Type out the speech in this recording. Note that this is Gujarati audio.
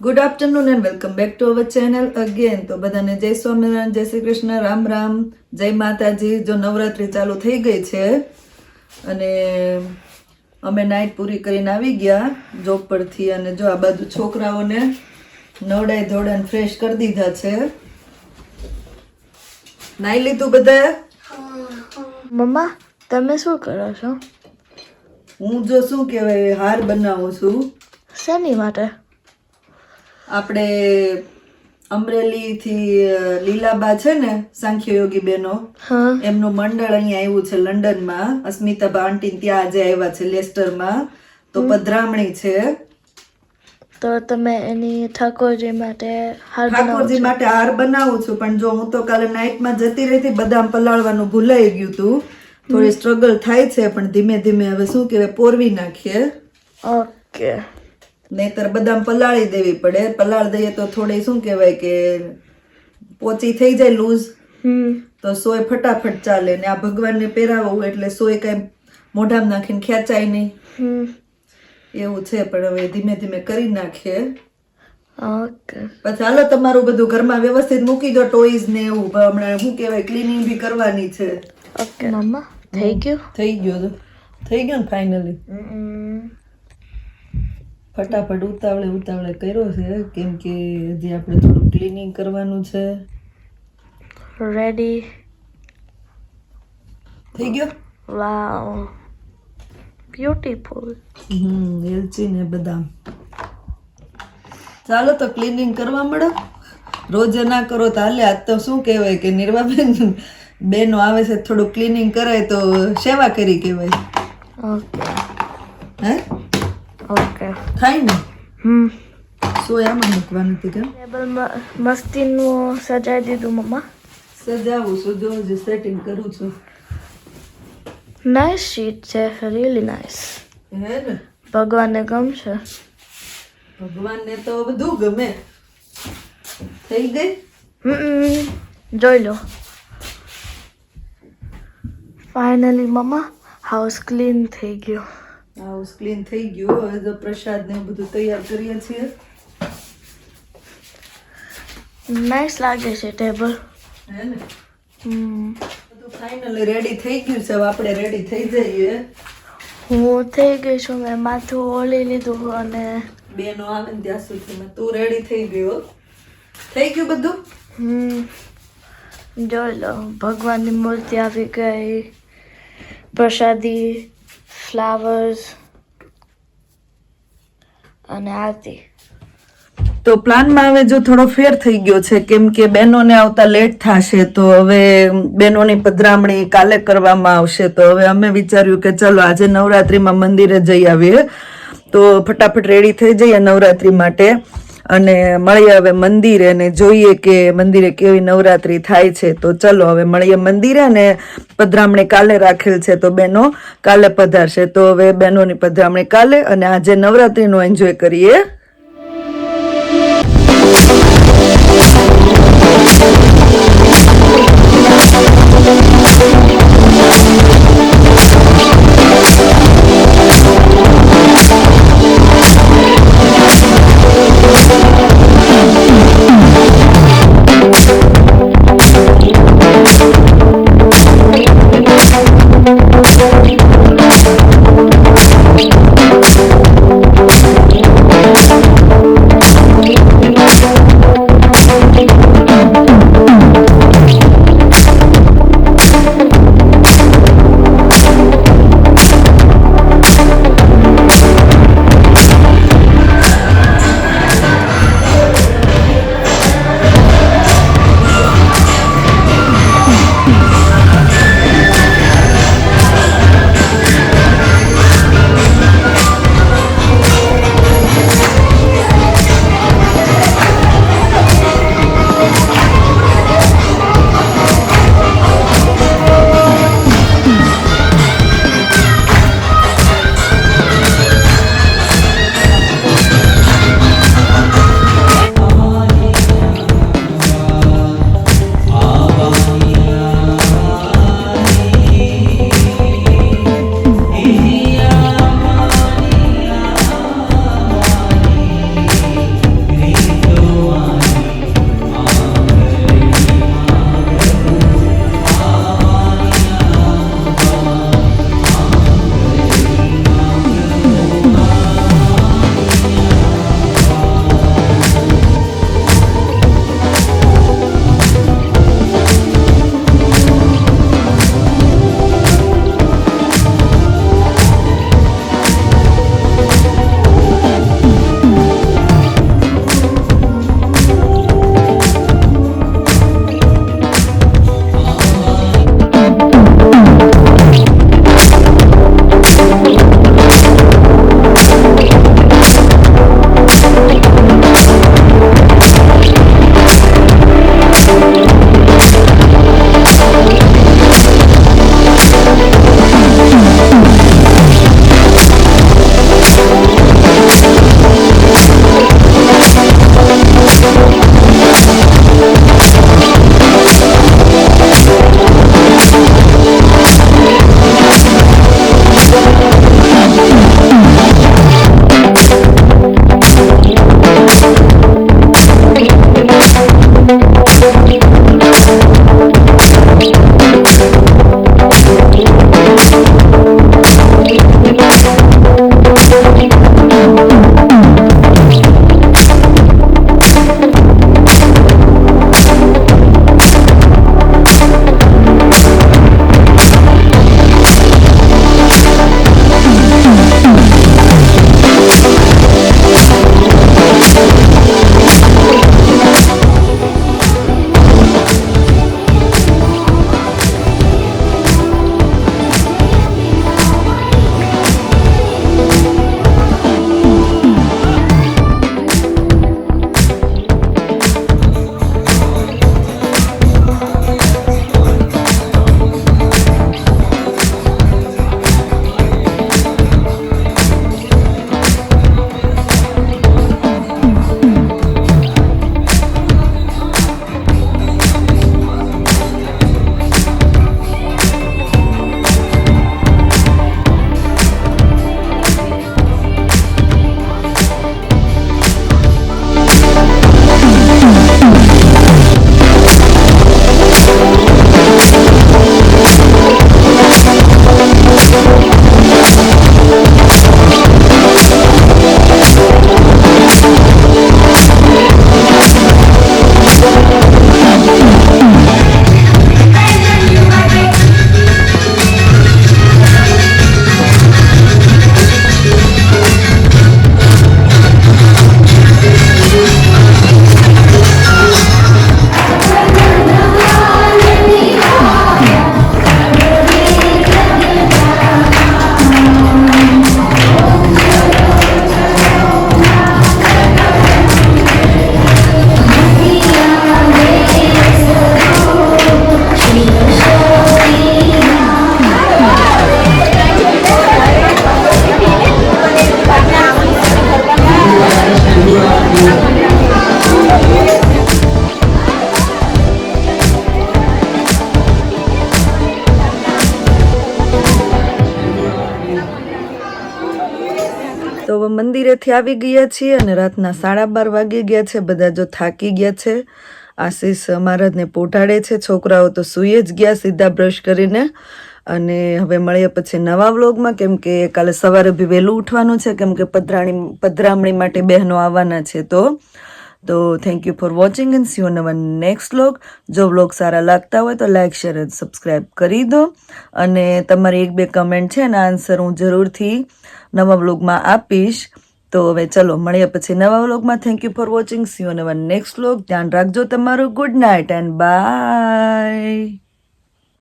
Good afternoon and welcome back to our channel again તો બધાને જય સ્વામિનારાયણ જય શ્રી કૃષ્ણ રામ રામ જય માતાજી. જો નવરાત્રી ચાલુ થઈ ગઈ છે અને અમે નાઇટ પૂરી કરીને આવી ગયા જોબ પરથી અને જો આ બાજુ છોકરાઓને નવડાઈ ધોડાઈને ફ્રેશ કરી દીધા છે. નાઈ લીધું બધા? મમ્મા તમે શું કરો છો? હું જો શું કહેવાય હાર બનાવું છું. શેની માટે? આપણે અમરેલીથી લીલાબા છે ને સાંખ્ય યોગી બેનો એમનું મંડળ અહીંયા આવ્યું છે લંડનમાં. અસ્મિતાબા આંટી ત્યાં આજે આવ્યા છે લેસ્ટરમાં. તો પધરામણી છે. તો તમે એની ઠાકોરજી માટે હાર ઠાકોરજી માટે હાર બનાવું છું પણ જો હું તો કાલે નાઇટમાં જતી રહી હતી બદામ પલાળવાનું ભૂલાઈ ગયું હતું થોડી સ્ટ્રગલ થાય છે પણ ધીમે ધીમે હવે શું કહેવાય પોરવી નાખીએ. ઓકે. નહીતર બદામ પલાળી દેવી પડે. પલાળી દઈએ તો થોડી શું કહેવાય કે પોચી થઈ જાય લૂઝ. તો સોય ફટાફટ ચાલે ને આ ભગવાનને પહેરાવવું એટલે સોય કાંઈ મોઢામાં નાખીને ખેંચાય નહીં. એવું છે પણ હવે ધીમે ધીમે કરી નાખીએ. ઓકે. પછી હાલો તમારું બધું ઘરમાં વ્યવસ્થિત મૂકી દો ટોઈઝ ને એવું. હમણાં શું કહેવાય ક્લિનિંગ બી કરવાની છે. ઓકે. મમ્મા થઈ ગયું? થઈ ગયો થઈ ગયો ને ફાઇનલી. ફટાફટ ઉતાવળે ઉતાવળે કર્યો છે કેમ કે હજી આપણે થોડું ક્લિનિંગ કરવાનું છે. રેડી થઈ ગયો? વાવ બ્યુટીફુલ હમ એલચી ને બદામ. ચાલો તો ક્લિનિંગ કરવા મળો. રોજ ના કરો તો હાલે આજ તો શું કહેવાય કે નિર્વાબેન બેનો આવે છે થોડું ક્લિનિંગ કરાય તો સેવા કરી કહેવાય. ઓકે હે? ઓકે થાય ને હમ શું આમાં મૂકવાનું હતું કેમ ટેબલ મસ્તીનું સજાઈ દીધું મમ્મા સજાવું છું જો હજી સેટિંગ કરું છું નાઇસ શીટ છે રિયલી નાઇસ હે ને ભગવાનને ગમશે ભગવાનને તો બધું ગમે થઈ ગઈ હમ જોઈ લો ફાઇનલી મમ્મા હાઉસ ક્લીન થઈ ગયો હાઉસ ક્લીન થઈ ગયું. હવે તો પ્રસાદ ને બધું તૈયાર કરીએ છીએ. નાઇસ લાગે છે ટેબલ હે ને? બધું ફાઇનલી રેડી થઈ ગયું છે. આપણે રેડી થઈ જઈએ. હું થઈ ગઈ છું. મેં માથું ઓળી લીધું અને બેનો આવે ને ત્યાં સુધીમાં તું રેડી થઈ ગયો. થઈ ગયું બધું? હમ. જોઈ લો. ભગવાનની મૂર્તિ આવી ગઈ. પ્રસાદી ફ્લાવર્સ અને આરતી. તો પ્લાનમાં હવે જો થોડો ફેર થઈ ગયો છે, કેમ કે બહેનોને આવતા લેટ થશે, તો હવે બહેનોની પધરામણી કાલે કરવામાં આવશે, તો હવે અમે વિચાર્યું કે ચલો આજે નવરાત્રિમાં મંદિરે જઈ આવીએ. તો ફટાફટ રેડી થઈ જઈએ નવરાત્રિ માટે. અને મળીએ હવે મંદિરે અને જોઈએ કે મંદિરે કેવી નવરાત્રિ થાય છે. તો ચલો હવે મળીએ મંદિરે અને પધરામણી કાલે રાખેલ છે તો બહેનો કાલે પધારશે. તો હવે બહેનોની પધરામણી કાલે અને આજે નવરાત્રિનું એન્જોય કરીએ. મંદિરેથી આવી ગયા છીએ અને રાતના સાડા બાર વાગી ગયા છે. બધા જો થાકી ગયા છે. આશીષ મહારાજને પોટાડે છે. છોકરાઓ તો સૂઈ જ ગયા સીધા બ્રશ કરીને. અને હવે મળીએ પછી નવા વ્લોગમાં. કેમ કે કાલે સવારે બી વહેલું ઉઠવાનું છે. કેમ કે પધરાણી પધરામણી માટે બહેનો આવવાના છે તો. તો thank you for watching and see you in our next vlog જો વ્લોગ સારા લાગતા હોય તો લાઇક શેર એન્ડ સબસ્ક્રાઈબ કરી દો. અને તમારી એક બે કમેન્ટ છે એના આન્સર હું જરૂરથી નવા વ્લોગમાં આપીશ. તો હવે ચલો, મળીએ પછી નવા વ્લોગમાં thank you for watching see in our next vlog ધ્યાન રાખજો તમારું. Good night and by